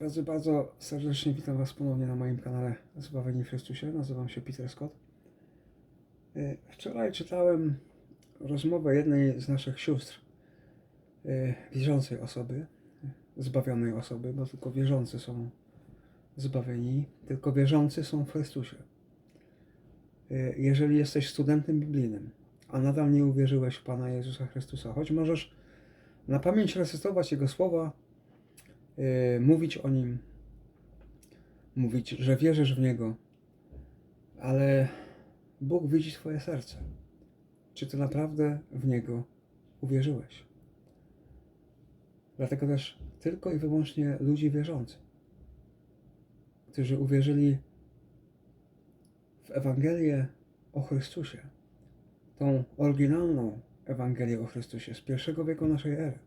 Bardzo, bardzo serdecznie witam Was ponownie na moim kanale Zbawieni w Chrystusie. Nazywam się Peter Scott. E, Wczoraj czytałem rozmowę jednej z naszych sióstr, e, wierzącej osoby, zbawionej osoby, bo tylko wierzący są zbawieni, tylko wierzący są w Chrystusie. E, Jeżeli jesteś studentem biblijnym, a nadal nie uwierzyłeś w Pana Jezusa Chrystusa, choć możesz na pamięć recytować Jego słowa, y, mówić o Nim, mówić, że wierzysz w Niego, ale Bóg widzi Twoje serce. Czy Ty naprawdę w Niego uwierzyłeś? Dlatego też tylko i wyłącznie ludzi wierzących, którzy uwierzyli w Ewangelię o Chrystusie, tą oryginalną Ewangelię o Chrystusie z pierwszego wieku naszej ery.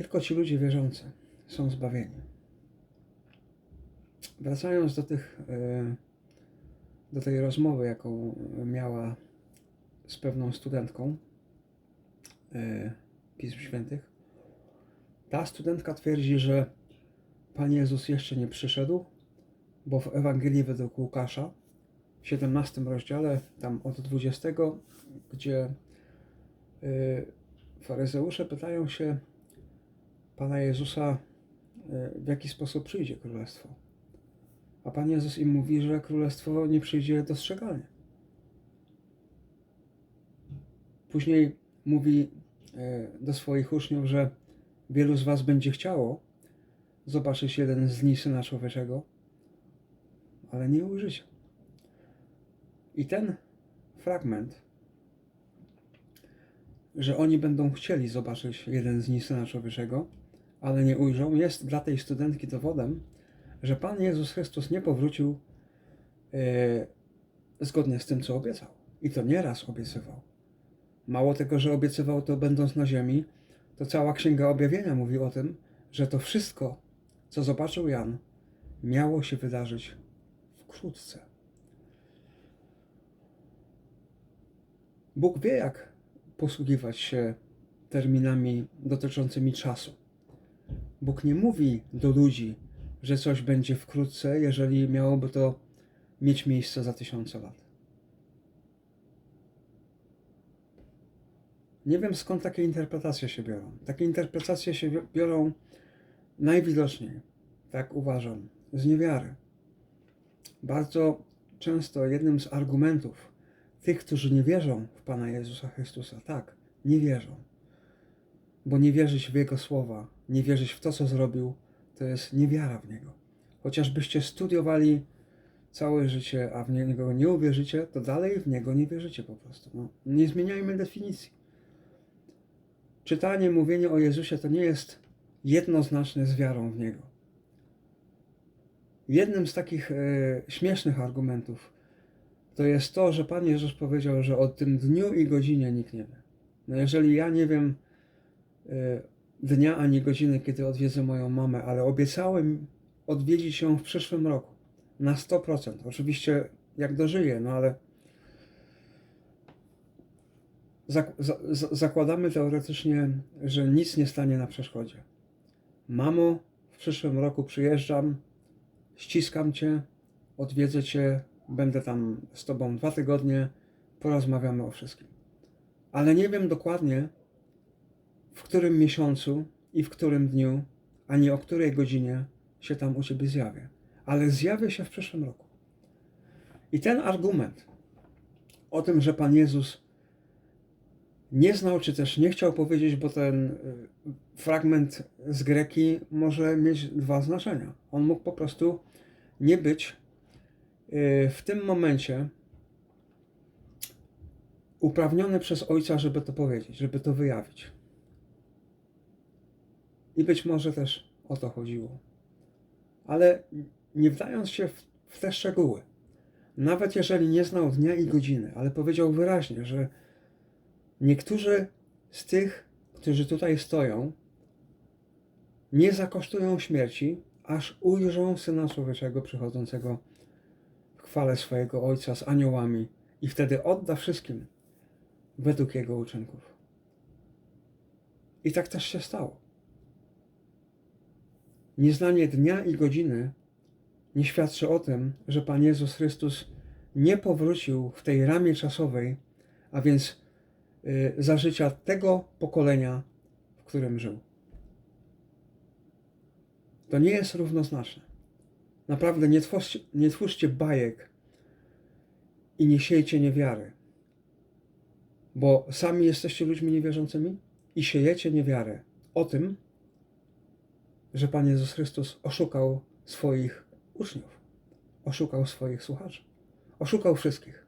Tylko ci ludzie wierzący są zbawieni. Wracając do tych, e, do tej rozmowy, jaką miała z pewną studentką e, Pism Świętych, ta studentka twierdzi, że Pan Jezus jeszcze nie przyszedł, bo w Ewangelii według Łukasza w 17 rozdziale, tam od 20, gdzie y, faryzeusze pytają się Pana Jezusa, y, w jaki sposób przyjdzie królestwo. A Pan Jezus im mówi, że królestwo nie przyjdzie dostrzegalnie. Później mówi y, do swoich uczniów, że wielu z Was będzie chciało zobaczyć jeden z dni Syna Człowieczego, ale nie ujrzycie. I ten fragment, że oni będą chcieli zobaczyć jeden z dni Syna Człowieczego, ale nie ujrzą, jest dla tej studentki dowodem, że Pan Jezus Chrystus nie powrócił e, zgodnie z tym, co obiecał. I to nieraz obiecywał. Mało tego, że obiecywał to będąc na ziemi, to cała Księga Objawienia mówi o tym, że to wszystko, co zobaczył Jan, miało się wydarzyć wkrótce. Bóg wie, jak posługiwać się terminami dotyczącymi czasu. Bóg nie mówi do ludzi, że coś będzie wkrótce, jeżeli miałoby to mieć miejsce za tysiące lat. Nie wiem skąd takie interpretacje się biorą. Takie interpretacje się biorą najwidoczniej, tak uważam, z niewiary. Bardzo często jednym z argumentów tych, którzy nie wierzą w Pana Jezusa Chrystusa, tak, nie wierzą. Bo nie wierzyć w Jego słowa, nie wierzyć w to, co zrobił, to jest niewiara w Niego. Chociażbyście studiowali całe życie, a w Niego nie uwierzycie, to dalej w Niego nie wierzycie po prostu. No, nie zmieniajmy definicji. Czytanie, mówienie o Jezusie to nie jest jednoznaczne z wiarą w Niego. Jednym z takich e, śmiesznych argumentów to jest to, że Pan Jezus powiedział, że o tym dniu i godzinie nikt nie wie. No jeżeli ja nie wiem e, dnia ani godziny, kiedy odwiedzę moją mamę, ale obiecałem odwiedzić ją w przyszłym roku na 100%. Oczywiście jak dożyję, no ale zak- za- za- zakładamy teoretycznie, że nic nie stanie na przeszkodzie. Mamo, w przyszłym roku przyjeżdżam, ściskam cię, odwiedzę cię, będę tam z tobą dwa tygodnie, porozmawiamy o wszystkim. Ale nie wiem dokładnie, w którym miesiącu i w którym dniu, ani o której godzinie się tam u ciebie zjawię. Ale zjawię się w przyszłym roku. I ten argument o tym, że Pan Jezus nie znał, czy też nie chciał powiedzieć, bo ten y, fragment z greki może mieć dwa znaczenia. On mógł po prostu nie być y, w tym momencie uprawniony przez ojca, żeby to powiedzieć, żeby to wyjawić. I być może też o to chodziło. Ale nie wdając się w, w te szczegóły, nawet jeżeli nie znał dnia i godziny, ale powiedział wyraźnie, że niektórzy z tych, którzy tutaj stoją, nie zakosztują śmierci, aż ujrzą Syna Człowieczego przychodzącego w chwale swojego Ojca z aniołami i wtedy odda wszystkim według Jego uczynków. I tak też się stało. Nieznanie dnia i godziny nie świadczy o tym, że Pan Jezus Chrystus nie powrócił w tej ramie czasowej, a więc y, za życia tego pokolenia, w którym żył. To nie jest równoznaczne. Naprawdę nie twórzcie, nie twórzcie bajek i nie siejcie niewiary, bo sami jesteście ludźmi niewierzącymi i siejecie niewiarę o tym, że Pan Jezus Chrystus oszukał swoich uczniów, oszukał swoich słuchaczy, oszukał wszystkich.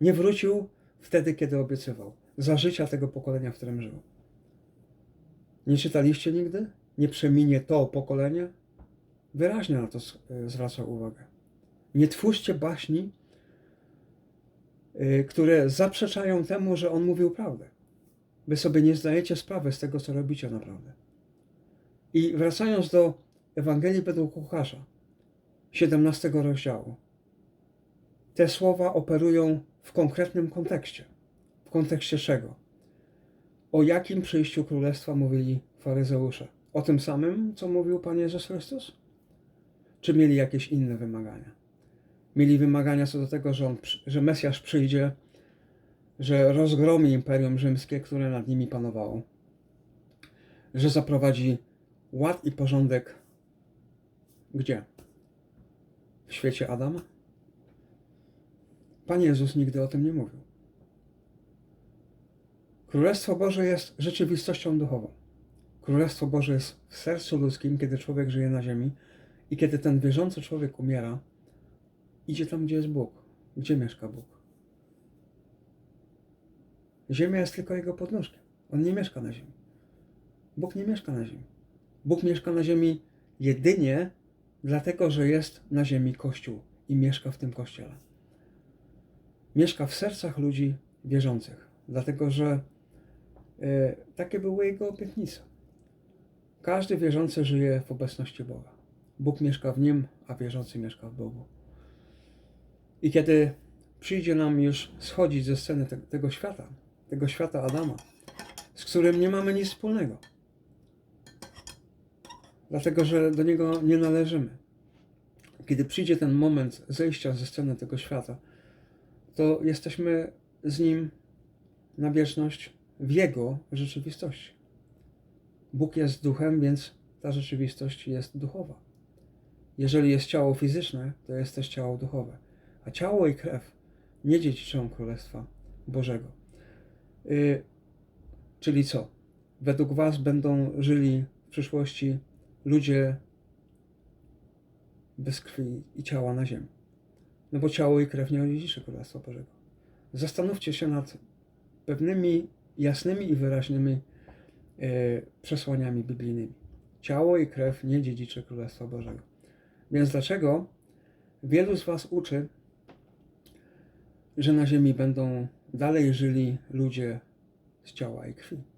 Nie wrócił wtedy, kiedy obiecywał, za życia tego pokolenia, w którym żył. Nie czytaliście nigdy? Nie przeminie to pokolenie? Wyraźnie na to zwraca uwagę. Nie twórzcie baśni, y, które zaprzeczają temu, że on mówił prawdę. Wy sobie nie zdajecie sprawy z tego, co robicie naprawdę. I wracając do Ewangelii według Łukasza, 17 rozdziału, te słowa operują w konkretnym kontekście. W kontekście czego? O jakim przyjściu królestwa mówili faryzeusze? O tym samym, co mówił Pan Jezus Chrystus? Czy mieli jakieś inne wymagania? Mieli wymagania co do tego, że, on, że Mesjasz przyjdzie, że rozgromi Imperium Rzymskie, które nad nimi panowało, że zaprowadzi ład i porządek gdzie? W świecie Adama? Pan Jezus nigdy o tym nie mówił. Królestwo Boże jest rzeczywistością duchową. Królestwo Boże jest w sercu ludzkim, kiedy człowiek żyje na ziemi i kiedy ten wierzący człowiek umiera, idzie tam, gdzie jest Bóg. Gdzie mieszka Bóg? Ziemia jest tylko jego podnóżkiem. On nie mieszka na ziemi. Bóg nie mieszka na ziemi. Bóg mieszka na ziemi jedynie dlatego, że jest na ziemi Kościół i mieszka w tym Kościele. Mieszka w sercach ludzi wierzących, dlatego że e, takie były jego obietnice. Każdy wierzący żyje w obecności Boga. Bóg mieszka w nim, a wierzący mieszka w Bogu. I kiedy przyjdzie nam już schodzić ze sceny te, tego świata, tego świata Adama, z którym nie mamy nic wspólnego, dlatego że do niego nie należymy. Kiedy przyjdzie ten moment zejścia ze sceny tego świata, to jesteśmy z nim na wieczność w jego rzeczywistości. Bóg jest duchem, więc ta rzeczywistość jest duchowa. Jeżeli jest ciało fizyczne, to jest też ciało duchowe. A ciało i krew nie dziedziczą Królestwa Bożego. Yy, czyli co? Według Was będą żyli w przyszłości ludzie bez krwi i ciała na ziemi. No bo ciało i krew nie odziedziczy Królestwa Bożego. Zastanówcie się nad pewnymi jasnymi i wyraźnymi e, przesłaniami biblijnymi. Ciało i krew nie dziedziczy Królestwa Bożego. Więc dlaczego wielu z Was uczy, że na ziemi będą dalej żyli ludzie z ciała i krwi?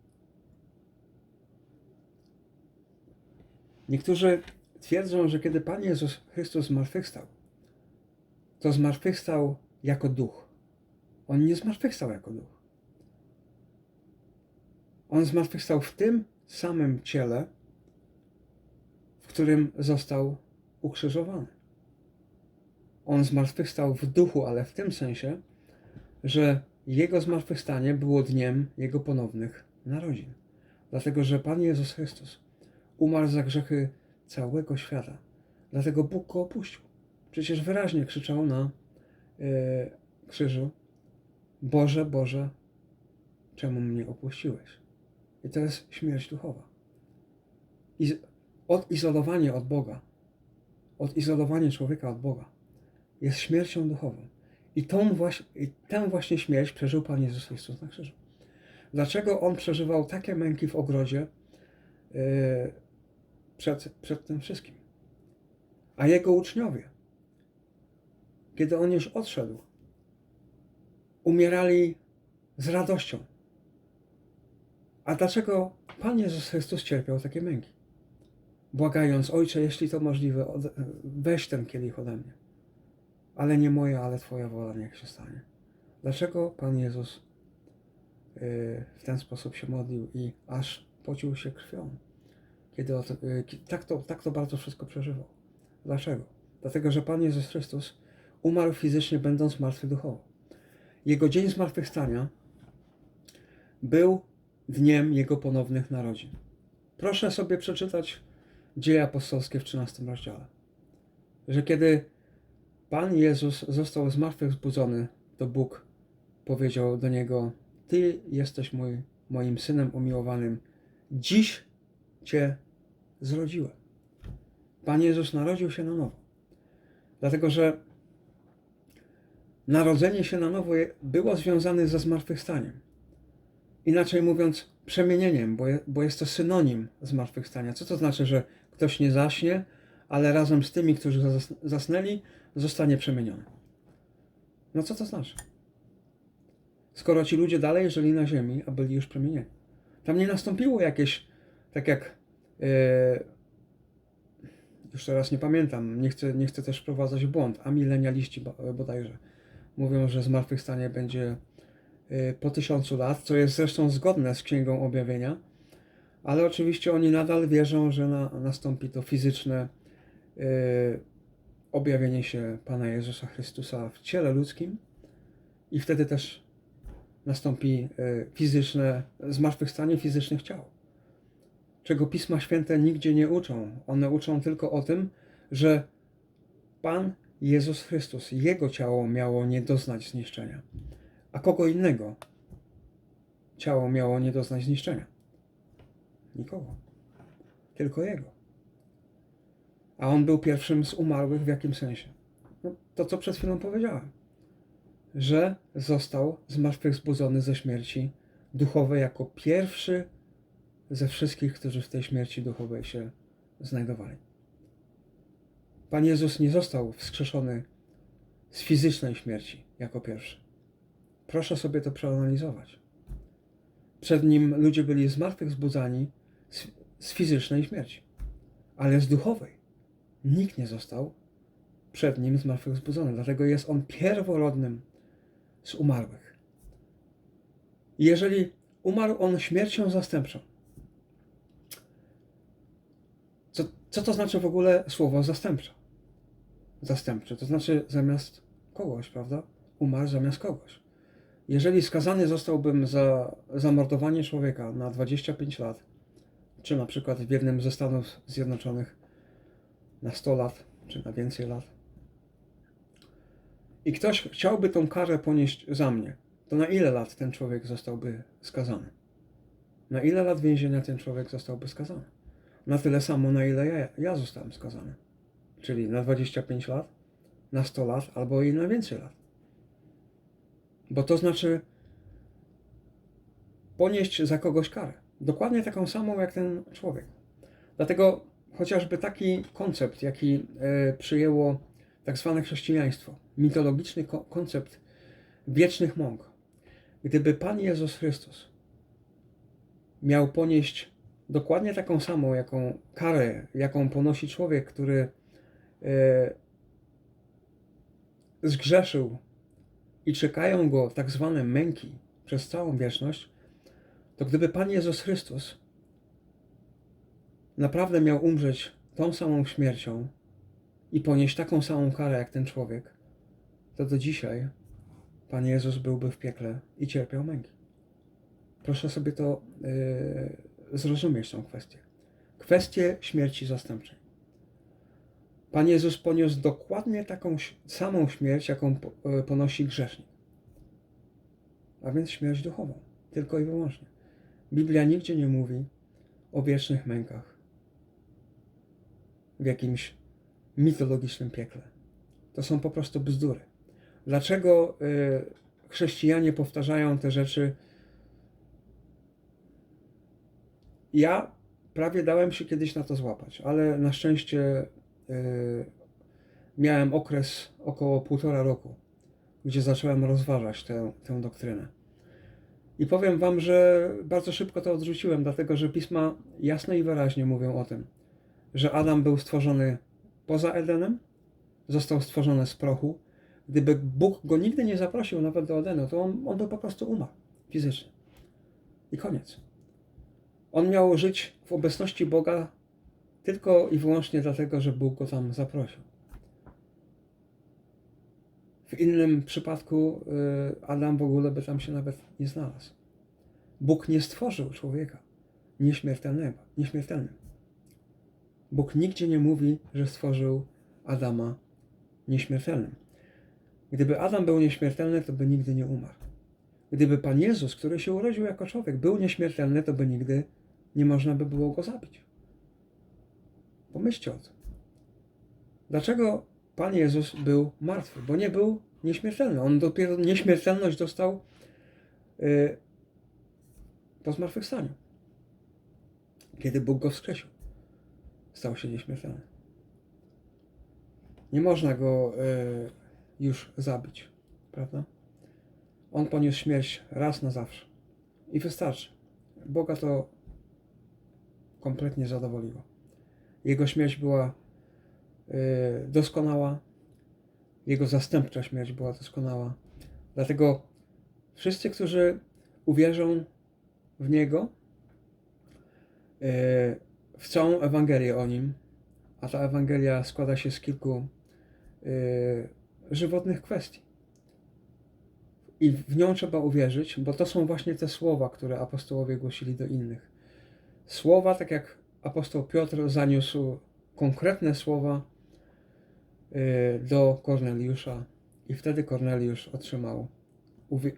Niektórzy twierdzą, że kiedy Pan Jezus Chrystus zmartwychwstał, to zmartwychwstał jako duch. On nie zmartwychwstał jako duch. On zmartwychwstał w tym samym ciele, w którym został ukrzyżowany. On zmartwychwstał w duchu, ale w tym sensie, że jego zmartwychwstanie było dniem jego ponownych narodzin. Dlatego, że Pan Jezus Chrystus umarł za grzechy całego świata. Dlatego Bóg go opuścił. Przecież wyraźnie krzyczał na yy, krzyżu: Boże, Boże, czemu mnie opuściłeś? I to jest śmierć duchowa. Iz odizolowanie od Boga, odizolowanie człowieka od Boga jest śmiercią duchową. I, tą właśnie, I tę właśnie śmierć przeżył Pan Jezus Chrystus na krzyżu. Dlaczego On przeżywał takie męki w ogrodzie yy, przed, przed tym wszystkim? A Jego uczniowie, kiedy On już odszedł, umierali z radością. A dlaczego Pan Jezus Chrystus cierpiał takie męki? Błagając, Ojcze, jeśli to możliwe, weź ten kielich ode mnie. Ale nie moja, ale Twoja wola niech się stanie. Dlaczego Pan Jezus yy, w ten sposób się modlił i aż pocił się krwią? Kiedy ki- tak, to, tak to bardzo wszystko przeżywał. Dlaczego? Dlatego, że Pan Jezus Chrystus umarł fizycznie, będąc martwy duchowo. Jego dzień zmartwychwstania był dniem Jego ponownych narodzin. Proszę sobie przeczytać Dzieje apostolskie w 13 rozdziale. Że kiedy Pan Jezus został zmartwychwzbudzony, to Bóg powiedział do Niego Ty jesteś mój, moim Synem umiłowanym. Dziś Cię zrodziłem. Pan Jezus narodził się na nowo. Dlatego, że narodzenie się na nowo było związane ze zmartwychwstaniem. Inaczej mówiąc, przemienieniem, bo, je, bo jest to synonim zmartwychwstania. Co to znaczy, że ktoś nie zaśnie, ale razem z tymi, którzy zas- zasnęli, zostanie przemieniony? No co to znaczy? Skoro ci ludzie dalej żyli na ziemi, a byli już przemienieni. Tam nie nastąpiło jakieś, tak jak e, już teraz nie pamiętam, nie chcę, nie chcę też wprowadzać w błąd, a milenialiści bo- bodajże. Mówią, że zmartwychwstanie będzie y, po tysiącu lat, co jest zresztą zgodne z Księgą Objawienia, ale oczywiście oni nadal wierzą, że na, nastąpi to fizyczne objawienie się Pana Jezusa Chrystusa w ciele ludzkim. I wtedy też nastąpi y, fizyczne, zmartwychwstanie fizycznych ciał czego Pisma Święte nigdzie nie uczą. One uczą tylko o tym, że Pan Jezus Chrystus, Jego ciało miało nie doznać zniszczenia, a kogo innego ciało miało nie doznać zniszczenia. Nikogo. Tylko Jego. A On był pierwszym z umarłych w jakim sensie? No, to, co przed chwilą powiedziałem. Że został zmartwychwzbudzony ze śmierci duchowej jako pierwszy ze wszystkich, którzy w tej śmierci duchowej się znajdowali. Pan Jezus nie został wskrzeszony z fizycznej śmierci jako pierwszy. Proszę sobie to przeanalizować. Przed nim ludzie byli zmartwychwzbudzani z, z fizycznej śmierci, ale z duchowej nikt nie został przed nim zmartwychwzbudzony. Dlatego jest on pierworodnym z umarłych. Jeżeli umarł on śmiercią zastępczą, co, to znaczy w ogóle słowo zastępcza? Zastępcze, to znaczy zamiast kogoś, prawda? Umarł zamiast kogoś. Jeżeli skazany zostałbym za zamordowanie człowieka na 25 lat, czy na przykład w jednym ze Stanów Zjednoczonych na 100 lat, czy na więcej lat, i ktoś chciałby tą karę ponieść za mnie, to na ile lat ten człowiek zostałby skazany? Na ile lat więzienia ten człowiek zostałby skazany? Na tyle samo, na ile ja, ja zostałem skazany. Czyli na 25 lat, na 100 lat albo i na więcej lat. Bo to znaczy ponieść za kogoś karę. Dokładnie taką samą jak ten człowiek. Dlatego chociażby taki koncept, jaki e, przyjęło tak zwane chrześcijaństwo, mitologiczny ko- koncept wiecznych mąk. Gdyby Pan Jezus Chrystus miał ponieść dokładnie taką samą, jaką karę, jaką ponosi człowiek, który e, zgrzeszył i czekają go tak zwane męki przez całą wieczność, to gdyby Pan Jezus Chrystus naprawdę miał umrzeć tą samą śmiercią i ponieść taką samą karę jak ten człowiek, to do dzisiaj Pan Jezus byłby w piekle i cierpiał męki. Proszę sobie to yy, zrozumieć, tą kwestię. Kwestię śmierci zastępczej. Pan Jezus poniósł dokładnie taką samą śmierć, jaką e, ponosi grzesznik. A więc śmierć duchową. Tylko i wyłącznie. Biblia nigdzie nie mówi o wiecznych mękach. W jakimś mitologicznym piekle. To są po prostu bzdury. Dlaczego y, chrześcijanie powtarzają te rzeczy? Ja prawie dałem się kiedyś na to złapać, ale na szczęście y, miałem okres około półtora roku, gdzie zacząłem rozważać tę, tę doktrynę. I powiem Wam, że bardzo szybko to odrzuciłem, dlatego że pisma jasno i wyraźnie mówią o tym, że Adam był stworzony poza Edenem, został stworzony z prochu. Gdyby Bóg go nigdy nie zaprosił nawet do Edenu, to on, on by po prostu umarł fizycznie. I koniec. On miał żyć w obecności Boga tylko i wyłącznie dlatego, że Bóg go tam zaprosił. W innym przypadku y, Adam w ogóle by tam się nawet nie znalazł. Bóg nie stworzył człowieka nieśmiertelnego, nieśmiertelnym. Bóg nigdzie nie mówi, że stworzył Adama nieśmiertelnym. Gdyby Adam był nieśmiertelny, to by nigdy nie umarł. Gdyby Pan Jezus, który się urodził jako człowiek, był nieśmiertelny, to by nigdy nie można by było go zabić. Pomyślcie o tym. Dlaczego Pan Jezus był martwy? Bo nie był nieśmiertelny. On dopiero nieśmiertelność dostał yy, po zmartwychwstaniu. Kiedy Bóg go wskrzesił, stał się nieśmiertelny. Nie można go yy, już zabić, prawda? On poniósł śmierć raz na zawsze. I wystarczy. Boga to kompletnie zadowoliło. Jego śmierć była y, doskonała, jego zastępcza śmierć była doskonała. Dlatego wszyscy, którzy uwierzą w Niego, y, w całą Ewangelię o Nim, a ta Ewangelia składa się z kilku y, żywotnych kwestii. I w nią trzeba uwierzyć, bo to są właśnie te słowa, które apostołowie głosili do innych. Słowa, tak jak apostoł Piotr zaniósł konkretne słowa y, do Korneliusza, i wtedy Korneliusz otrzymał,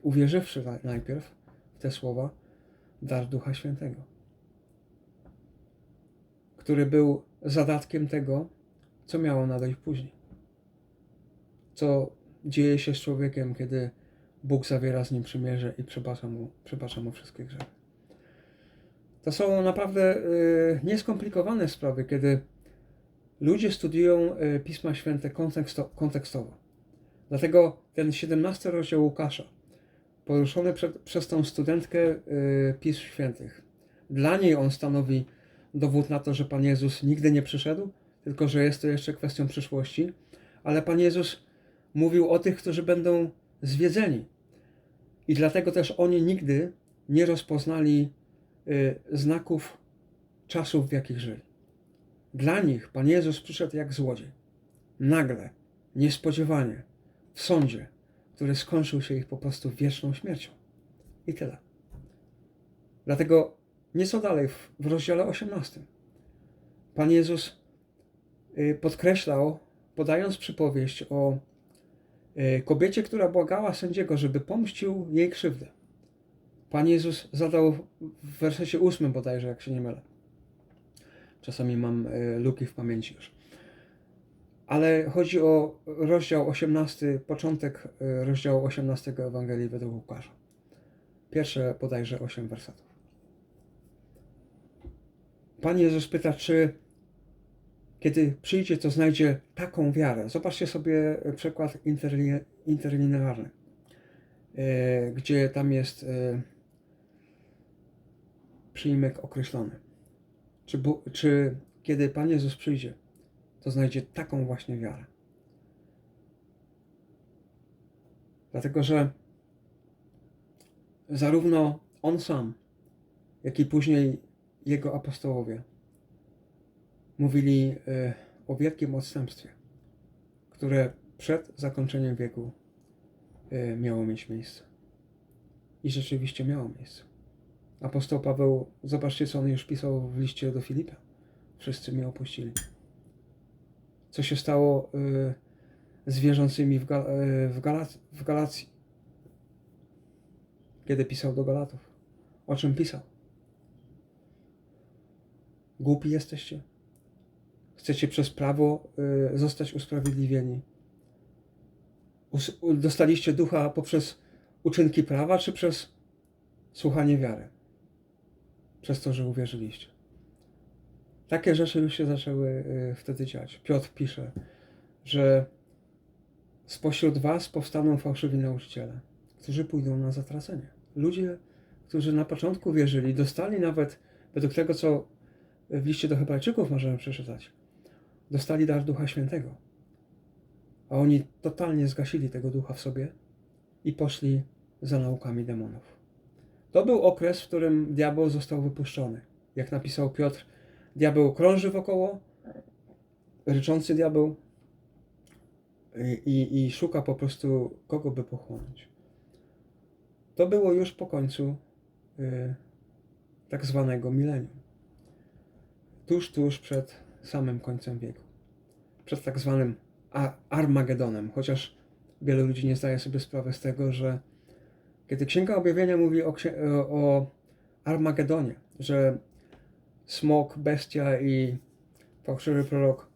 uwierzywszy najpierw w te słowa, dar Ducha Świętego, który był zadatkiem tego, co miało nadejść później. Co dzieje się z człowiekiem, kiedy Bóg zawiera z nim przymierze i przebacza mu, przebacza mu wszystkie grzechy. To są naprawdę y, nieskomplikowane sprawy, kiedy ludzie studiują y, Pisma Święte konteksto, kontekstowo. Dlatego ten 17 rozdział Łukasza, poruszony przed, przez tą studentkę y, Pism Świętych, dla niej on stanowi dowód na to, że Pan Jezus nigdy nie przyszedł, tylko że jest to jeszcze kwestią przyszłości, ale Pan Jezus mówił o tych, którzy będą zwiedzeni. I dlatego też oni nigdy nie rozpoznali znaków czasów, w jakich żyli. Dla nich Pan Jezus przyszedł jak złodziej. Nagle, niespodziewanie, w sądzie, który skończył się ich po prostu wieczną śmiercią. I tyle. Dlatego nieco dalej, w, w rozdziale 18, Pan Jezus y, podkreślał, podając przypowieść o y, kobiecie, która błagała sędziego, żeby pomścił jej krzywdę. Pan Jezus zadał w wersecie 8 bodajże, jak się nie mylę. Czasami mam y, luki w pamięci już. Ale chodzi o rozdział 18, początek rozdziału 18 Ewangelii według Łukasza. Pierwsze bodajże 8 wersetów. Pan Jezus pyta, czy kiedy przyjdzie, to znajdzie taką wiarę. Zobaczcie sobie przykład interlinearny, e, gdzie tam jest e, przyjmek określony. Czy, czy kiedy Pan Jezus przyjdzie, to znajdzie taką właśnie wiarę. Dlatego, że zarówno On sam, jak i później jego apostołowie mówili e, o wielkim odstępstwie, które przed zakończeniem wieku e, miało mieć miejsce. I rzeczywiście miało miejsce. Apostoł Paweł, zobaczcie, co on już pisał w liście do Filipa. Wszyscy mnie opuścili. Co się stało e, z wierzącymi w, Gal w, Galac w Galacji, kiedy pisał do Galatów? O czym pisał? Głupi jesteście? Chcecie przez prawo y, zostać usprawiedliwieni? Us dostaliście ducha poprzez uczynki prawa, czy przez słuchanie wiary? Przez to, że uwierzyliście. Takie rzeczy już się zaczęły y, wtedy dziać. Piotr pisze, że spośród was powstaną fałszywi nauczyciele, którzy pójdą na zatracenie. Ludzie, którzy na początku wierzyli, dostali nawet według tego, co w liście do Hebrajczyków możemy przeczytać, dostali dar Ducha Świętego. A oni totalnie zgasili tego ducha w sobie i poszli za naukami demonów. To był okres, w którym diabeł został wypuszczony. Jak napisał Piotr, diabeł krąży wokoło ryczący diabeł i, i, szuka po prostu kogo by pochłonąć. To było już po końcu y, tak zwanego milenium. Tuż, tuż przed samym końcem wieku. Przed tak zwanym Armagedonem, chociaż wielu ludzi nie zdaje sobie sprawy z tego, że kiedy Księga Objawienia mówi o, księ- o- Armagedonie, że smok, bestia i fałszywy prorok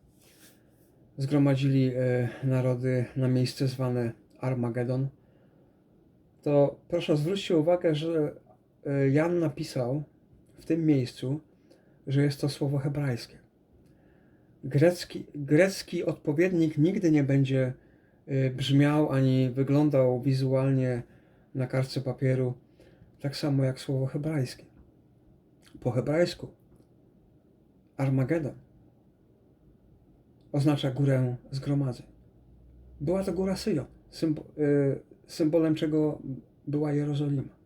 zgromadzili e, narody na miejsce zwane Armagedon, to proszę zwróćcie uwagę, że e, Jan napisał w tym miejscu, że jest to słowo hebrajskie. Grecki, grecki odpowiednik nigdy nie będzie e, brzmiał ani wyglądał wizualnie na kartce papieru tak samo jak słowo hebrajskie. Po hebrajsku Armagedon oznacza górę zgromadzeń. Była to góra Syjon, y, symbolem czego była Jerozolima.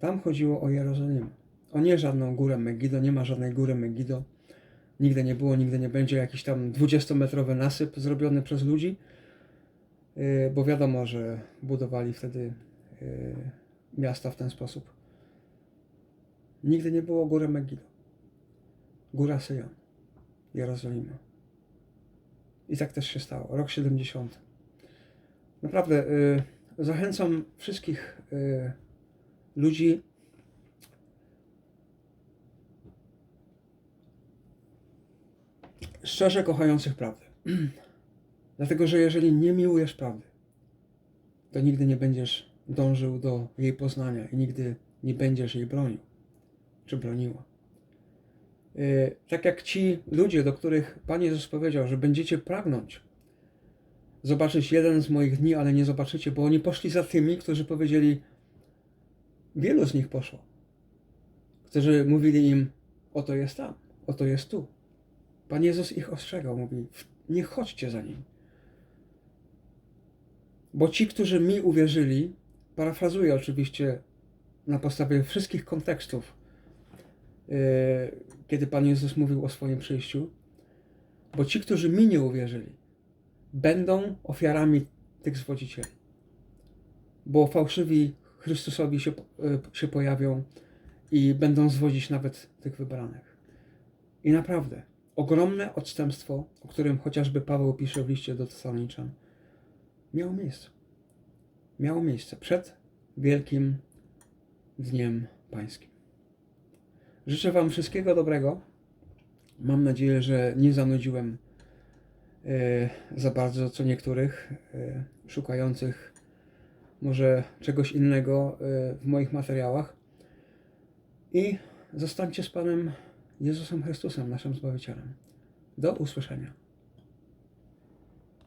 Tam chodziło o Jerozolimę. O nie żadną górę Megido, nie ma żadnej góry Megido. Nigdy nie było, nigdy nie będzie jakiś tam 20-metrowy nasyp zrobiony przez ludzi, bo wiadomo, że budowali wtedy y, miasta w ten sposób. Nigdy nie było góry Megido. Góra Syjon. Jerozolimy. I tak też się stało. Rok 70. Naprawdę y, zachęcam wszystkich y, ludzi, szczerze kochających prawdę. Dlatego, że jeżeli nie miłujesz prawdy, to nigdy nie będziesz dążył do jej poznania i nigdy nie będziesz jej bronił czy broniła. Yy, tak jak ci ludzie, do których Pan Jezus powiedział, że będziecie pragnąć zobaczyć jeden z moich dni, ale nie zobaczycie, bo oni poszli za tymi, którzy powiedzieli, wielu z nich poszło, którzy mówili im, oto jest tam, oto jest tu. Pan Jezus ich ostrzegał, mówi, nie chodźcie za nim. Bo ci, którzy mi uwierzyli, parafrazuję oczywiście na podstawie wszystkich kontekstów, yy, kiedy Pan Jezus mówił o swoim przyjściu, bo ci, którzy mi nie uwierzyli, będą ofiarami tych zwodzicieli. Bo fałszywi Chrystusowi się, yy, się pojawią i będą zwodzić nawet tych wybranych. I naprawdę, ogromne odstępstwo, o którym chociażby Paweł pisze w liście do Tesaloniczan, miało miejsce. Miało miejsce przed wielkim dniem pańskim. Życzę Wam wszystkiego dobrego. Mam nadzieję, że nie zanudziłem e, za bardzo co niektórych e, szukających może czegoś innego e, w moich materiałach. I zostańcie z Panem Jezusem Chrystusem, naszym Zbawicielem. Do usłyszenia.